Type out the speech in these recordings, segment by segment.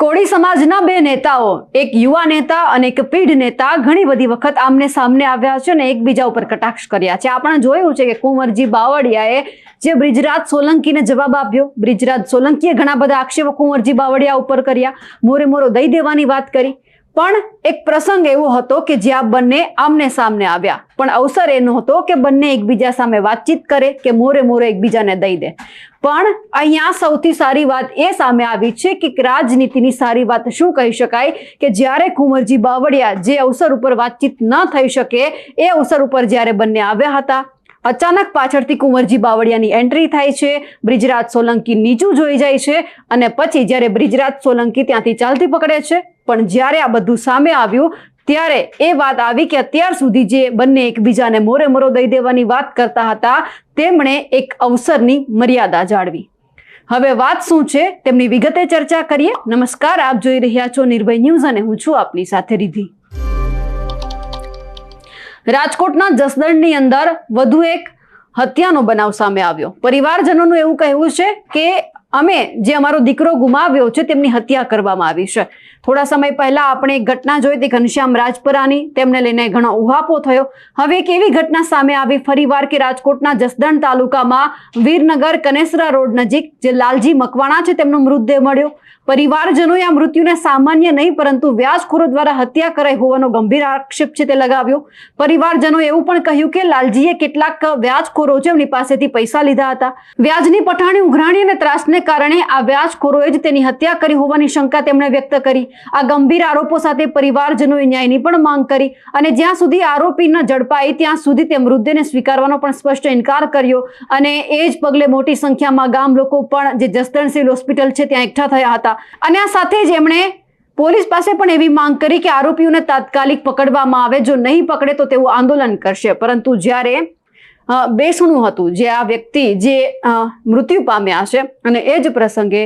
કોળી સમાજના બે નેતાઓ, એક યુવા નેતા અને એક પીઢ નેતા ઘણી બધી વખત આમને સામને આવ્યા છે અને એકબીજા ઉપર કટાક્ષ કર્યા છે. આપણે જોયું છે કે કુંવરજી બાવળિયાએ જે બ્રિજરાજ સોલંકીને જવાબ આપ્યો. બ્રિજરાજ સોલંકીએ ઘણા બધા આક્ષેપો કુંવરજી બાવળિયા ઉપર કર્યા. મોરે મોરો દઈ દેવાની વાત કરી. પણ એક પ્રસંગ એવો હતો કે જ્યાં બંને આમને સામને આવ્યા. પણ અવસર એનો હતો કે બંને એકબીજા સામે વાતચીત કરે કે મોરે મોરે એકબીજાને દઈ દે. પણ અહીંયા સૌથી સારી વાત એ સામે આવી છે કે રાજનીતિની સારી વાત શું કહી શકાય કે જ્યારે કુંવરજી બાવળિયા જે અવસર ઉપર વાતચીત ન થઈ શકે, એ અવસર ઉપર જ્યારે બંને આવ્યા હતા, અચાનક પાછળથી કુંવરજી બાવળિયાની એન્ટ્રી થાય છે, બ્રિજરાજ સોલંકી નીચું જોઈ જાય છે અને પછી જ્યારે બ્રિજરાજ સોલંકી ત્યાંથી ચાલતી પકડે છે પણ જ્યારે આ બધું સામે આવ્યું, ત્યારે એ વાત આવી કે અત્યાર સુધી જે બંને એકબીજાને મોરે મોરો દઈ દેવાની વાત કરતા હતા, તેમણે એક અવસરની મર્યાદા જાળવી. હવે વાત શું છે? તેમની વિગતે ચર્ચા કરીએ. નમસ્કાર, આપ જોઈ રહ્યા છો નિર્ભય ન્યૂઝ અને હું છું આપની સાથે રીધી. રાજકોટના જસદણની અંદર વધુ એક હત્યાનો બનાવ સામે આવ્યો. પરિવારજનોનું એવું કહેવું છે કે અમે જે અમારો દીકરો ગુમાવ્યો છે, તેમની હત્યા કરવામાં આવી છે. થોડા સમય પહેલા આપણે એક ઘટના જોઈ હતી ઘનશ્યામ રાજપરાની. તેમને લઈને ઘણો ઉહાપો થયો. હવે એક એવી ઘટના સામે આવી ફરીવાર કે રાજકોટના જસદણ તાલુકામાં વીરનગર કનેસરા રોડ નજીક જે લાલજી મકવાણા છે તેમનો મૃતદેહ મળ્યો. પરિવારજનોએ આ મૃત્યુને સામાન્ય નહીં, પરંતુ વ્યાજખોરો દ્વારા હત્યા કરાઈ હોવાનો ગંભીર આક્ષેપ છે તે લગાવ્યો. પરિવારજનોએ એવું પણ કહ્યું કે લાલજીએ કેટલાક વ્યાજખોરો છે એમની પાસેથી પૈસા લીધા હતા. વ્યાજની પઠાણી ઉઘરાણી અને ત્રાસને કારણે આ વ્યાજખોરોએ જ તેની હત્યા કરી હોવાની શંકા તેમણે વ્યક્ત કરી. આ ગંભીર આરોપો સાથે પરિવારજનોએ ન્યાયની પણ માંગ કરી અને જ્યાં સુધી આરોપી ન ઝડપાય, ત્યાં સુધી તે મૃતદેહને સ્વીકારવાનો પણ સ્પષ્ટ ઇનકાર કર્યો. અને એ જ પગલે મોટી સંખ્યામાં ગામ લોકો પણ જે જસદણ હોસ્પિટલ છે, ત્યાં એકઠા થયા હતા. અને આ સાથે જ એમણે પોલીસ પાસે પણ એવી માંગ કરી કે આરોપીઓને તાત્કાલિક પકડવામાં આવે. જો નહીં પકડે તો તેઓ આંદોલન કરશે. પરંતુ જ્યારે બેસણું હતું, જે આ વ્યક્તિ જે મૃત્યુ પામ્યા છે અને એ જ પ્રસંગે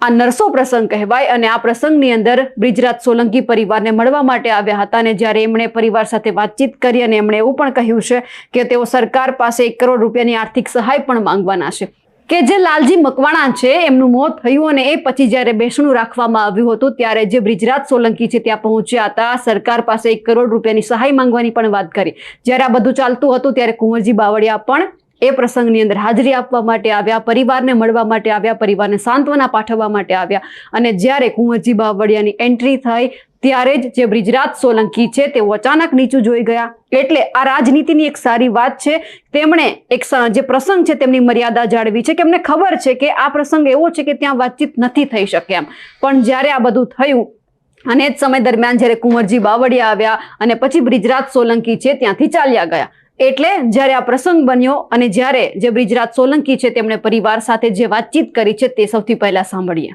આ નરસો પ્રસંગ કહેવાય અને આ પ્રસંગની અંદર બ્રિજરાજ સોલંકી પરિવારને મળવા માટે આવ્યા હતા અને જ્યારે એમણે પરિવાર સાથે વાતચીત કરી અને એમણે એવું પણ કહ્યું છે કે તેઓ સરકાર પાસે એક કરોડ રૂપિયાની આર્થિક સહાય પણ માંગવાના છે. કે જે લાલજી મકવાણા છે, એમનું મોત થયું અને એ પછી જ્યારે બેસણું રાખવામાં આવ્યું હતું ત્યારે જે બ્રિજરાજ સોલંકી છે ત્યાં પહોંચ્યા હતા, સરકાર પાસે એક કરોડ રૂપિયાની સહાય માંગવાની પણ વાત કરી. જ્યારે આ બધું ચાલતું હતું ત્યારે કુંવરજી બાવળિયા પણ એ પ્રસંગની અંદર હાજરી આપવા માટે આવ્યા, પરિવારને મળવા માટે આવ્યા, પરિવારને સાંત્વના પાઠવવા માટે આવ્યા. અને જ્યારે કુંવરજી બાવળિયાની એન્ટ્રી થઈ, ત્યારે જ જે બ્રિજરાજ સોલંકી છે, તેઓ અચાનક નીચું જોઈ ગયા. એટલે આ રાજનીતિની એક સારી વાત છે. તેમણે એક જે પ્રસંગ છે, તેમની મર્યાદા જાળવી છે, કે એમને ખબર છે કે આ પ્રસંગ એવો છે કે ત્યાં વાતચીત નથી થઈ શકે એમ. પણ જ્યારે આ બધું થયું, અને જ સમય દરમિયાન જ્યારે કુંવરજી બાવળિયા આવ્યા, અને પછી બ્રિજરાજ સોલંકી છે, ત્યાંથી ચાલ્યા ગયા. એટલે જ્યારે આ પ્રસંગ બન્યો અને જ્યારે જે બ્રિજરાજ સોલંકી છે તેમણે પરિવાર સાથે જે વાતચીત કરી છે તે સૌથી પહેલા સાંભળીએ.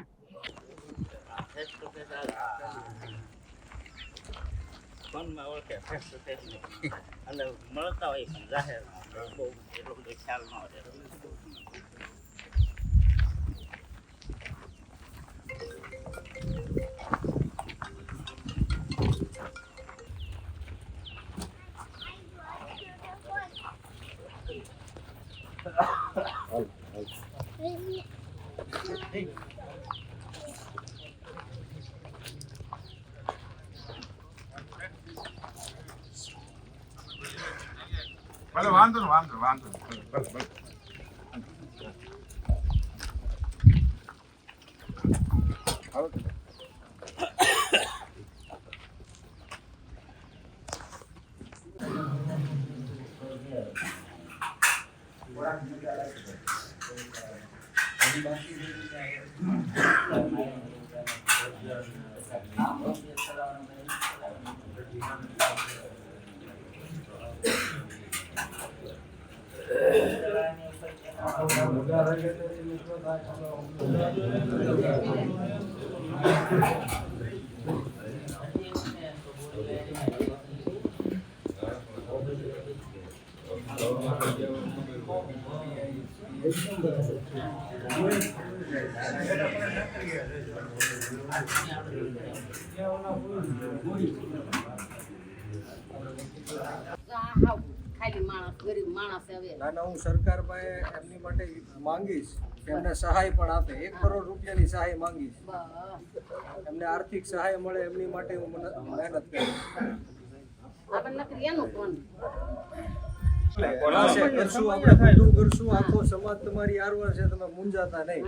મળતા હોય પણ જાહેર બહુ એટલો બધો ખ્યાલ ન રહે ભલે વાંધો નહીં, વાંધો નહીં, વાંધો નહીં. ભલે, ભલે, ભલે. હાવ ખાલી માણસ ગરીબ માણસ હવે. ના ના હું સરકાર પાસે એમની માટે માંગીશ. એમને સહાય પણ આપે. એક કરોડ રૂપિયાની સહાય માંગીશ. એમને આર્થિક સહાય મળે એમની માટે હું મહેનત કરીશ આપણને નકરી એનું કોણ આખો સમાજ તમારી આરવાર છે તમે મુંજાતા નહીં.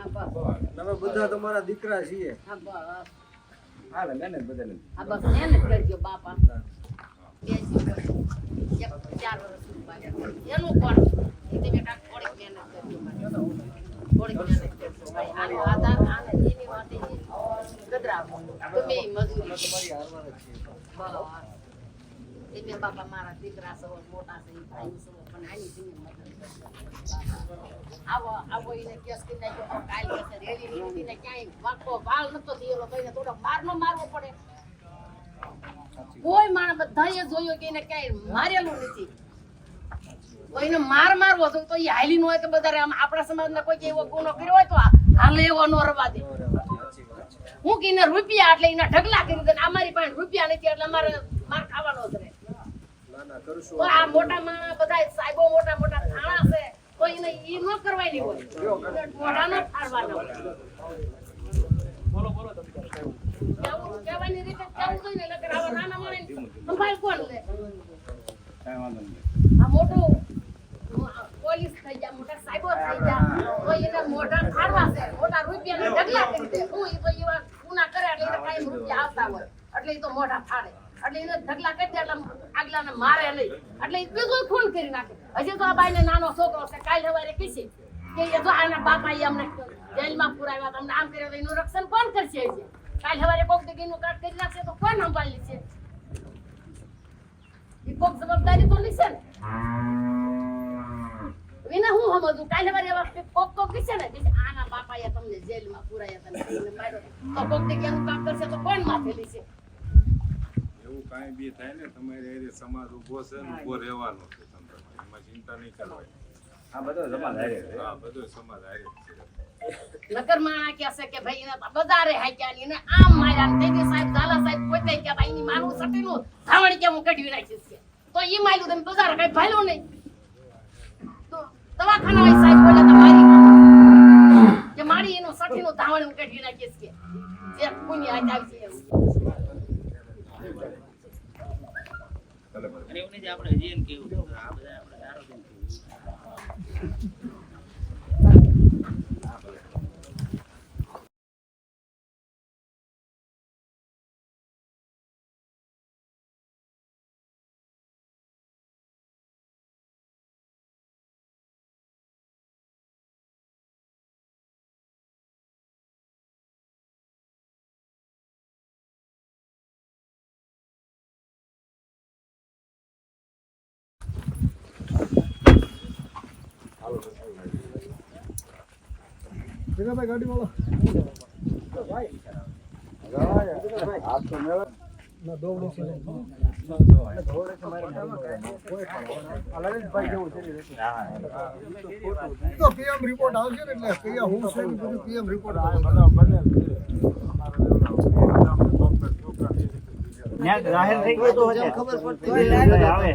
તમે બધા તમારા દીકરા છીએ. હા બસ. મહેનત બધાને. આ બસ મહેનત કરજો બાપા. ચાર વર્ષનું બાકી. એનું આનો આધાર આને એની માટે જે ગધરાવો તમે મજૂરી તમે બાપા મારા દીકરા સૌ મોટા છે પણ આની તમે મદદ એને કેસ કરી નાખ્યો કાલ કહેશે રેલી નીકળી ને ક્યાંય વાંકો વાળ નતો થયેલો કઈને થોડો માર નો મારવો પડે બધાએ જોયો કે એને ક્યાંય મારેલું નથી. કોઈને માર મારવો તો એ હાલી હોય તો બધા આમ આપણા સમાજના કોઈ એવો ગુનો કર્યો હોય તો હાલે એવો નો રવા દે. હું કે રૂપિયા એટલે એના ઢગલા કરી દે અમારી પાસે રૂપિયા નથી એટલે અમારે માર ખાવાનો જ રહે. આ મોટા બધા સાહેબો મોટા મોટા થાણા છે તો એને ઈ ન કરવાની હોય. મોઢા નો ફાડવાના હોય કેવું કહેવાની રીતે કેવું મોટું મોટા મોટા એટલે ઈ તો મોઢા ફાડે એટલે એને ઢગલા કરી દે એટલે આગલાને મારે નહીં એટલે ઈ બીજું ખૂન કરી નાખે હજી તો આ બાઈને નાનો છોકરો છે. કાલ સવારે કીધી કે એ તો આના બાપા એ અમને જેલમાં પુરાવ્યા તમને આમ કર્યા એનું રક્ષણ કોણ કરશે કાલ સવારે કોક દીકરીનું કાટ કરી નાખશે તો કોણ સંભાળી છે? ઈ કોક જવાબદારી તો લેશે ને. વિના હું સમજું? કાલે વારે એવા કોક કોક કહેશે ને કે આના બાપાએ તમને જેલમાં પુરાયા હતા ને માર્યો તો કોક દી એનું કામ કરશે તો કોણ માથે લેશે? એવું કાંઈ બી થાય ને તમારે એ સમાજ ઊભો છે ને ઊભો રહેવાનો છે તમારે. એમાં ચિંતા નહીં કરવાની. આ બધો સમાજ હારે છે. હા બધો સમાજ હારે છે. નગર માણા કહેશે કે ભાઈ, એને તો બજારે હાક્યા ને એને આમ માર્યા. ને તેથી સાહેબ, ઝાલા સાહેબ પોતે કે ભાઈ, એની મારું સટીનું ધાવણ કે હું કઢવી નાખીશ કે તો ઈ માર્યું તમે બજાર કઈ ભાલ્યું નહીં. તો દવાખાના વાળી સાહેબ બોલે, તો મારી કે મારી એનું સટીનું ધાવણ હું કઢવી નાખીશ કે જે દારૂ પીને પીવું. જગાભાઈ ગાડી વાળો ના દોડો છે તો પીએમ રિપોર્ટ આવશે ને એટલે કયા હું છું એ બધું પીએમ રિપોર્ટ આવે ત્યાં જાહેર થઈ ગયું તો હશે. ખબર પડતી આવે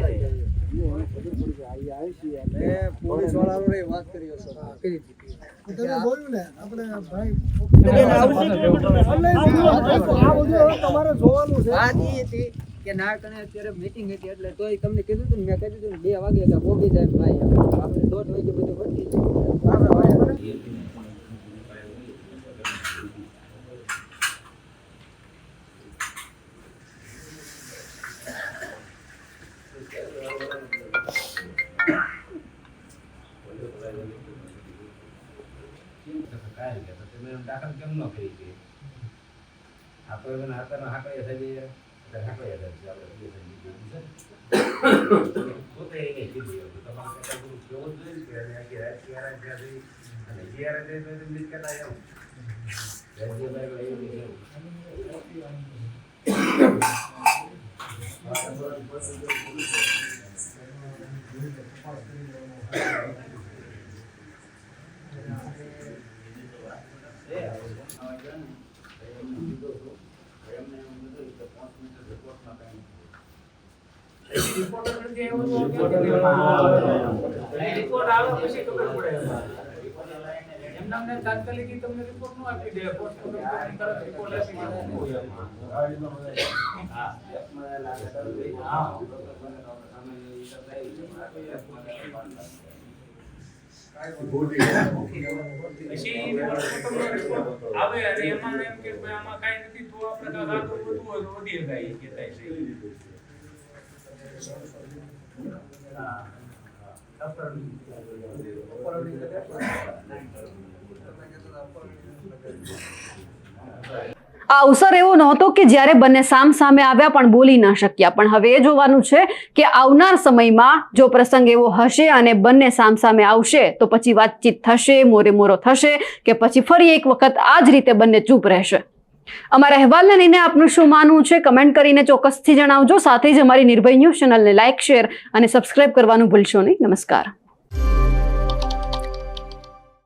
કે ના કને અત્યારે મીટિંગ હતી એટલે તોય તમને કીધું હતું મેં કીધું હતું બે વાગે એટલે ભોગી જાય ભાઈ આપણે દોઢ વાગે બધું પતી દાખલ કેમ ન કરી છે આ તો એને હાથના હાકડીએ થઈ જાય એટલે હાકડીએ થઈ જાય આપણે થઈ ગયું પોતે એને કીધું એવું તમારે કહેતા જોવું કેવું જોઈએ કે એને આખી રાત ક્યારે ક્યાં થઈ અને જ્યારે તે તો તેમ જ કહેતા એવું રાજ્યભાઈ એવું તાત્કાલિક તમને રિપોર્ટ નો આપી દે તરત રિપોર્ટ આપી હા એમાં કે કાંઈ નથી તો આપણે આગળ વધવું હોય તો વધી એ કહેતાય છે આ અવસર એવો નહોતો કે જ્યારે બંને સામ સામે આવ્યા પણ બોલી ન શક્યા. પણ હવે એ જોવાનું છે કે આવનાર સમયમાં જો પ્રસંગ એવો હશે અને બંને સામ સામે આવશે, તો પછી વાતચીત થશે મોરે મોરો થશે કે પછી ફરી એક વખત આ જ રીતે બંને ચૂપ રહેશે. અમારા અહેવાલને લઈને આપનું શું માનવું છે? કમેન્ટ કરીને ચોક્કસથી જણાવજો. સાથે જ અમારી નિર્ભય ન્યૂઝ ચેનલને લાઇક શેર અને સબસ્ક્રાઇબ કરવાનું ભૂલશો નહીં. નમસ્કાર.